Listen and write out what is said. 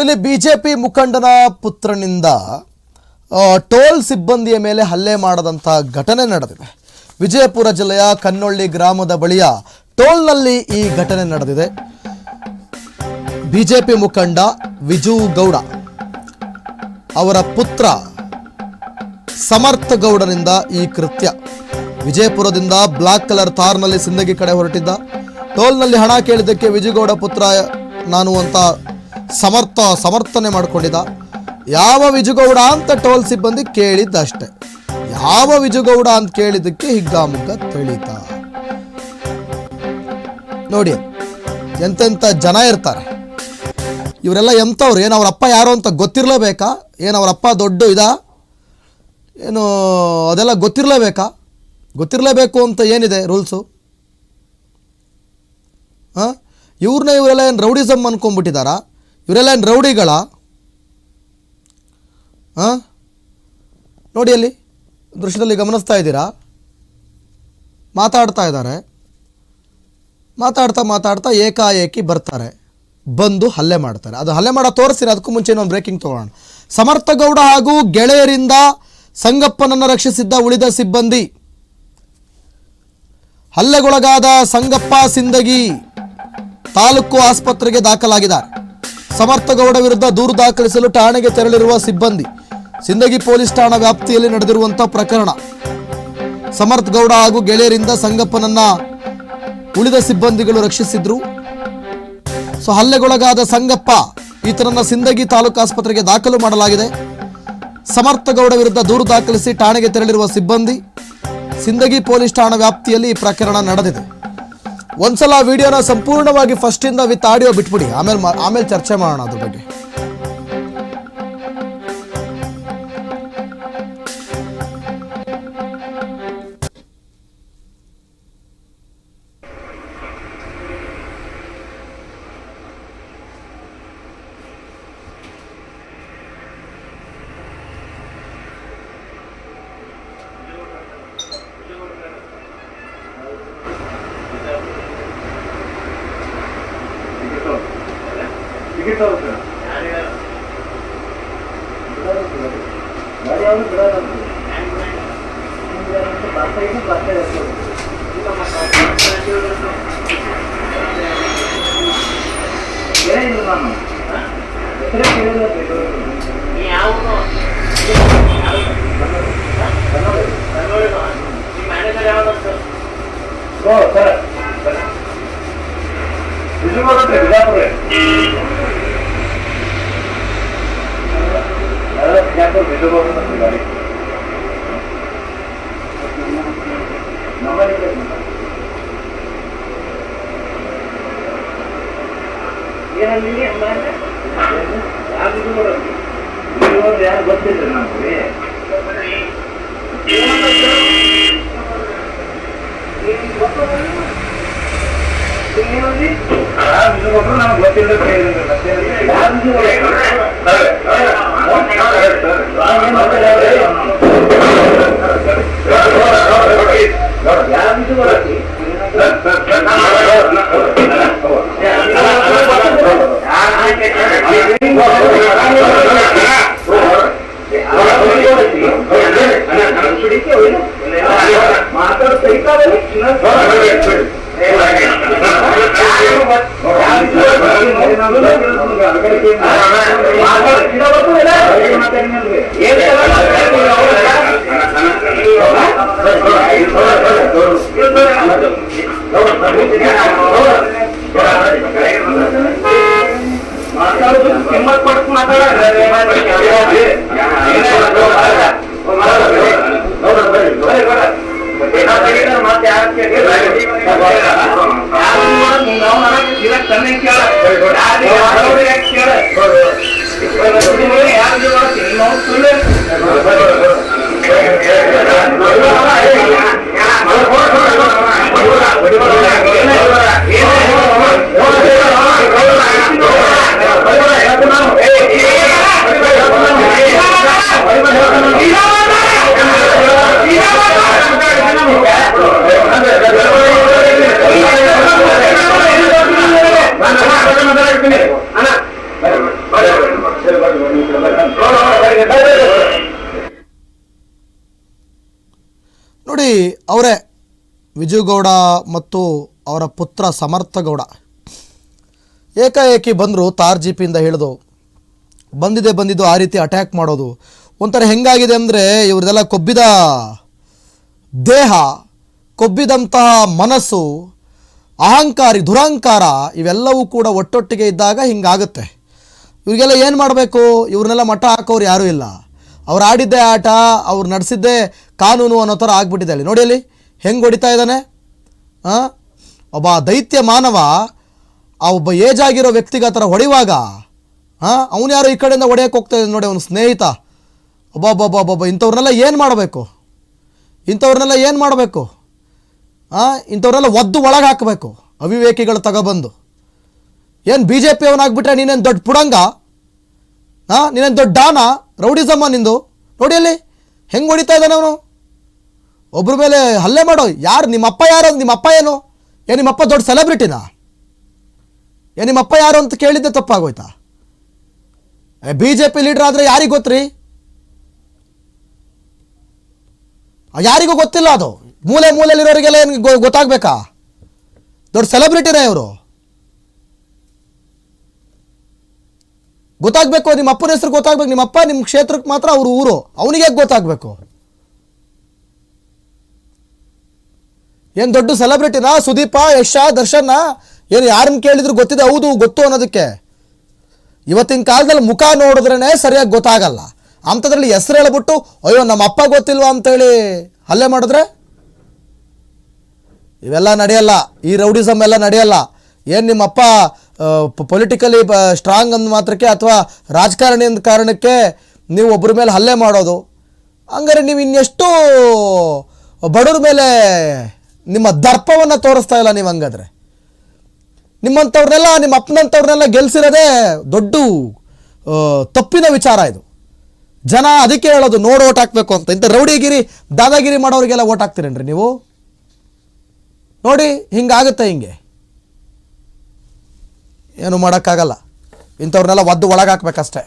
ಇಲ್ಲಿ BJP ಮುಖಂಡನ ಪುತ್ರನಿಂದ toll ಸಿಬ್ಬಂದಿಯ ಮೇಲೆ ಹಲ್ಲೆ ಮಾಡದಂಥ ಘಟನೆ ನಡೆದಿದೆ. ವಿಜಯಪುರ ಜಿಲ್ಲೆಯ ಕನ್ನೊಳ್ಳಿ ಗ್ರಾಮದ ಬಳಿಯ ಟೋಲ್ನಲ್ಲಿ ಈ ಘಟನೆ ನಡೆದಿದೆ. ಬಿಜೆಪಿ ಮುಖಂಡ ವಿಜು ಗೌಡ ಅವರ ಪುತ್ರ ಸಮರ್ಥ ಗೌಡನಿಂದ ಈ ಕೃತ್ಯ. ವಿಜಯಪುರದಿಂದ ಬ್ಲಾಕ್ ಕಲರ್ ಥಾರ್ನಲ್ಲಿ ಸಿಂದಗಿ ಕಡೆ ಹೊರಟಿದ್ದ. ಟೋಲ್ನಲ್ಲಿ ಹಣ ಕೇಳಿದ್ದಕ್ಕೆ ವಿಜುಗೌಡ ಪುತ್ರ ನಾನು ಅಂತ ಸಮರ್ಥ, ಸಮರ್ಥನೆ ಮಾಡಿಕೊಂಡಿದ್ದ. ಯಾವ ವಿಜುಗೌಡ ಅಂತ ಟೋಲ್ ಸಿಬ್ಬಂದಿ ಕೇಳಿದ್ದಷ್ಟೆ. ಯಾವ ವಿಜುಗೌಡ ಅಂತ ಕೇಳಿದ್ದಕ್ಕೆ ಹಿಗ್ಗಾಮುಗ್ಗ ತಿಳಿತ. ನೋಡಿ ಎಂತೆಂಥ ಜನ ಇರ್ತಾರೆ. ಇವರೆಲ್ಲ ಎಂಥವ್ರು ಏನು ಅವರಪ್ಪ ಯಾರು ಅಂತ ಗೊತ್ತಿರಲೇಬೇಕಾ? ಏನು ಅವರಪ್ಪ ದೊಡ್ಡ ಇದಾ? ಏನು ಅದೆಲ್ಲ ಗೊತ್ತಿರಲೇಬೇಕಾ? ಗೊತ್ತಿರಲೇಬೇಕು ಅಂತ ಏನಿದೆ ರೂಲ್ಸು? ಹಾಂ? ಇವ್ರನ್ನ ಇವರೆಲ್ಲ ಏನು ರೌಡಿಸಮ್ ಅನ್ಕೊಂಡ್ಬಿಟ್ಟಿದ್ದಾರಾ ಇವರೆಲ್ಲ ಏನು ರೌಡಿಗಳ? ಹಾಂ ನೋಡಿ ಅಲ್ಲಿ ದೃಶ್ಯದಲ್ಲಿ ಗಮನಿಸ್ತಾ ಇದ್ದೀರಾ? ಮಾತಾಡ್ತಾ ಇದ್ದಾರೆ. ಮಾತಾಡ್ತಾ ಮಾತಾಡ್ತಾ ಏಕಾಏಕಿ ಬರ್ತಾರೆ. ಬಂದು ಹಲ್ಲೆ ಮಾಡ್ತಾರೆ. ಅದು ಹಲ್ಲೆ ಮಾಡೋ ತೋರಿಸಿರ ಅದಕ್ಕೂ ಮುಂಚೆ ಇನ್ನೊಂದು ಬ್ರೇಕಿಂಗ್ ತಗೊಳ್ಳೋಣ ಸಮರ್ಥ ಗೌಡ ಹಾಗೂ ಗೆಳೆಯರಿಂದ ಸಂಗಪ್ಪನನ್ನು ರಕ್ಷಿಸಿದ್ದ ಉಳಿದ ಸಿಬ್ಬಂದಿ. ಹಲ್ಲೆಗೊಳಗಾದ ಸಂಗಪ್ಪ ಸಿಂದಗಿ ತಾಲೂಕು ಆಸ್ಪತ್ರೆಗೆ ದಾಖಲಾಗಿದ್ದಾರೆ. ಸಮರ್ಥ ಗೌಡ ವಿರುದ್ಧ ದೂರು ದಾಖಲಿಸಲು ಠಾಣೆಗೆ ತೆರಳಿರುವ ಸಿಬ್ಬಂದಿ. ಸಿಂದಗಿ ಪೊಲೀಸ್ ಠಾಣಾ ವ್ಯಾಪ್ತಿಯಲ್ಲಿ ನಡೆದಿರುವಂತಹ ಪ್ರಕರಣ. ಸಮರ್ಥ ಗೌಡ ಹಾಗೂ ಗೆಳೆಯರಿಂದ ಸಂಗಪ್ಪನನ್ನ ಉಳಿದ ಸಿಬ್ಬಂದಿಗಳು ರಕ್ಷಿಸಿದ್ರು. ಸೊ, ಹಲ್ಲೆಗೊಳಗಾದ ಸಂಗಪ್ಪ ಈತನನ್ನ ಸಿಂದಗಿ ತಾಲೂಕು ಆಸ್ಪತ್ರೆಗೆ ದಾಖಲು ಮಾಡಲಾಗಿದೆ. ಸಮರ್ಥ ಗೌಡ ವಿರುದ್ಧ ದೂರು ದಾಖಲಿಸಿ ಠಾಣೆಗೆ ತೆರಳಿರುವ ಸಿಬ್ಬಂದಿ. ಸಿಂದಗಿ ಪೊಲೀಸ್ ಠಾಣಾ ವ್ಯಾಪ್ತಿಯಲ್ಲಿ ಈ ಪ್ರಕರಣ ನಡೆದಿದೆ. ಒಂದ್ಸಲ ವಿಡಿಯೋನ ಸಂಪೂರ್ಣವಾಗಿ ಫಸ್ಟಿಂದ ವಿತ್ ಆಡಿಯೋ ಬಿಟ್ಬಿಡಿ. ಆಮೇಲೆ ಆಮೇಲೆ ಚರ್ಚೆ ಮಾಡೋಣ ಅದ್ರ ಬಗ್ಗೆ. టికెట్ అవుతుంది. ಯಾರು ಗೊತ್ತಿಲ್ಲ ನಮಗೆ ನಮ್ಗೆ ಗೊತ್ತಿಲ್ಲ Gracias. করো ವಿಜಯಗೌಡ ಮತ್ತು ಅವರ ಪುತ್ರ ಸಮರ್ಥಗೌಡ. ಏಕಾಏಕಿ ಬಂದರು ತಾರ್ ಜೀಪಿಂದ ಹಿಡಿದು ಬಂದಿದೆ ಬಂದಿದ್ದು ಆ ರೀತಿ ಅಟ್ಯಾಕ್ ಮಾಡೋದು. ಒಂಥರ ಹೆಂಗಾಗಿದೆ ಅಂದರೆ ಇವ್ರದೆಲ್ಲ ಕೊಬ್ಬಿದ ದೇಹ, ಕೊಬ್ಬಿದಂತಹ ಮನಸ್ಸು, ಅಹಂಕಾರಿ, ದುರಹಂಕಾರ ಇವೆಲ್ಲವೂ ಕೂಡ ಒಟ್ಟೊಟ್ಟಿಗೆ ಇದ್ದಾಗ ಹಿಂಗಾಗುತ್ತೆ. ಇವರಿಗೆಲ್ಲ ಏನು ಮಾಡಬೇಕು? ಇವ್ರನ್ನೆಲ್ಲ ಮಠ ಹಾಕೋರು ಯಾರೂ ಇಲ್ಲ. ಅವ್ರು ಆಡಿದ್ದೇ ಆಟ, ಅವ್ರು ನಡೆಸಿದ್ದೇ ಕಾನೂನು ಅನ್ನೋ ಥರ ಆಗ್ಬಿಟ್ಟಿದೆ ಅಲ್ಲಿ. ನೋಡಿ ಅಲ್ಲಿ. ಹೆಂಗೆ ಹೊಡಿತಾ ಇದ್ದಾನೆ? ಒಬ್ಬ ದೈತ್ಯ ಮಾನವ, ಆ ಒಬ್ಬ ಏಜ್ ಆಗಿರೋ ವ್ಯಕ್ತಿಗೆ ಆ ಥರ ಹೊಡೆಯುವಾಗ ಹಾಂ ಅವನು ಯಾರು ಈ ಕಡೆಯಿಂದ ಹೊಡೆಯೋಕೆ ಹೋಗ್ತಾ ಇದ್ದಾನೆ ನೋಡಿ, ಅವನು ಸ್ನೇಹಿತ. ಒಬ್ಬೊಬ್ಬೊಬ್ಬೊಬ್ಬ ಒಬ್ಬ ಒಬ್ಬ ಒಬ್ಬ, ಇಂಥವ್ರನ್ನೆಲ್ಲ ಏನು ಮಾಡಬೇಕು? ಇಂಥವ್ರನ್ನೆಲ್ಲ ಏನು ಮಾಡಬೇಕು? ಹಾಂ ಇಂಥವ್ರನ್ನೆಲ್ಲ ಒದ್ದು ಒಳಗೆ ಹಾಕಬೇಕು, ಅವಿವೇಕಿಗಳು ತಗೊಬಂದು. ಏನು ಬಿ ಜೆ ಪಿ ಅವನಾಗ್ಬಿಟ್ರೆ ನೀನೇನು ದೊಡ್ಡ ಪುಡಂಗ? ಹಾಂ ನೀನೇನು ದೊಡ್ಡ ಡಾನ? ರೌಡಿಸಮ್ಮ ನಿಂದು? ನೋಡಿ ಅಲ್ಲಿ, ಹೆಂಗೆ ಹೊಡಿತಾ ಇದ್ದಾನೆ ಅವನು? ಒಬ್ಬರ ಮೇಲೆ ಹಲ್ಲೆ ಮಾಡೋ ಯಾರು? ನಿಮ್ಮಪ್ಪ ಯಾರು ನಿಮ್ಮಪ್ಪ ಏನು? ಏ, ನಿಮ್ಮಪ್ಪ ದೊಡ್ಡ ಸೆಲೆಬ್ರಿಟಿನಾ ಏ, ನಿಮ್ಮಪ್ಪ ಯಾರು ಅಂತ ಕೇಳಿದ್ದೆ ತಪ್ಪಾಗೋಯ್ತಾ? ಬಿ ಜೆ ಪಿ ಲೀಡರ್ ಆದರೆ ಯಾರಿಗೆ ಗೊತ್ತ್ರಿ? ಯಾರಿಗೂ ಗೊತ್ತಿಲ್ಲ ಅದು. ಮೂಲೆ ಮೂಲೆಯಲ್ಲಿರೋರಿಗೆಲ್ಲ ಏನು ಗೊತ್ತಾಗಬೇಕಾ? ದೊಡ್ಡ ಸೆಲೆಬ್ರಿಟಿನೇ ಇವರು. ಗೊತ್ತಾಗಬೇಕು ನಿಮ್ಮ ಅಪ್ಪನ ಹೆಸರು ಗೊತ್ತಾಗಬೇಕು. ನಿಮ್ಮಪ್ಪ ನಿಮ್ಮ ಕ್ಷೇತ್ರಕ್ಕೆ ಮಾತ್ರ ಅವರು ಊರು. ಅವನಿಗೆ ಗೊತ್ತಾಗಬೇಕು? ಏನು ದೊಡ್ಡ ಸೆಲೆಬ್ರಿಟಿನಾ ಸುದೀಪ, ಯಶ, ದರ್ಶನ? ಏನು ಯಾರನ್ನು ಕೇಳಿದ್ರು ಗೊತ್ತಿದೆ, ಹೌದು, ಗೊತ್ತು ಅನ್ನೋದಕ್ಕೆ. ಇವತ್ತಿನ ಕಾಲದಲ್ಲಿ ಮುಖ ನೋಡಿದ್ರೇ ಸರಿಯಾಗಿ ಗೊತ್ತಾಗಲ್ಲ. ಅಂಥದ್ರಲ್ಲಿ ಹೆಸರು ಹೇಳ್ಬಿಟ್ಟು, ಅಯ್ಯೋ ನಮ್ಮ ಅಪ್ಪ ಗೊತ್ತಿಲ್ವಾ? ಅಂತೇಳಿ ಹಲ್ಲೆ ಮಾಡಿದ್ರೆ? ಇವೆಲ್ಲ ನಡೆಯಲ್ಲ. ಈ ರೌಡಿಸಮ್ ಎಲ್ಲ ನಡೆಯಲ್ಲ. ಏನು ನಿಮ್ಮಪ್ಪ ಪೊಲಿಟಿಕಲಿ ಸ್ಟ್ರಾಂಗ್ ಅಂದ ಮಾತ್ರಕ್ಕೆ ಅಥವಾ ರಾಜಕಾರಣಿ ಅಂದ ಕಾರಣಕ್ಕೆ ನೀವು ಒಬ್ಬರ ಮೇಲೆ ಹಲ್ಲೆ ಮಾಡೋದು? ಹಂಗಾರೆ ನೀವು ಇನ್ನೆಷ್ಟು ಬಡವ್ರ ಮೇಲೆ ನಿಮ್ಮ ದರ್ಪವನ್ನು ತೋರಿಸ್ತಾ ಇಲ್ಲ ನೀವು ಹಂಗಾದ್ರೆ. ನಿಮ್ಮಂಥವ್ರನ್ನೆಲ್ಲ, ನಿಮ್ಮ ಅಪ್ಪನಂಥವ್ರನ್ನೆಲ್ಲ ಗೆಲ್ಸಿರೋದೇ ದೊಡ್ಡ ತಪ್ಪಿನ ವಿಚಾರ ಇದು. ಜನ ಅದಕ್ಕೆ ಹೇಳೋದು ನೋಡಿ ಓಟ್ ಹಾಕ್ಬೇಕು ಅಂತ. ಇಂಥ ರೌಡಿಗಿರಿ, ದಾದಾಗಿರಿ ಮಾಡೋರಿಗೆಲ್ಲ ಓಟ್ ಹಾಕ್ತೀರೇನ್ರಿ ನೀವು? ನೋಡಿ, ಹಿಂಗಾಗುತ್ತೆ ಹಿಂಗೆ. ಏನು ಮಾಡೋಕ್ಕಾಗಲ್ಲ. ಇಂಥವ್ರನ್ನೆಲ್ಲ ಒದ್ದು ಒಳಗೆ ಹಾಕ್ಬೇಕಷ್ಟೇ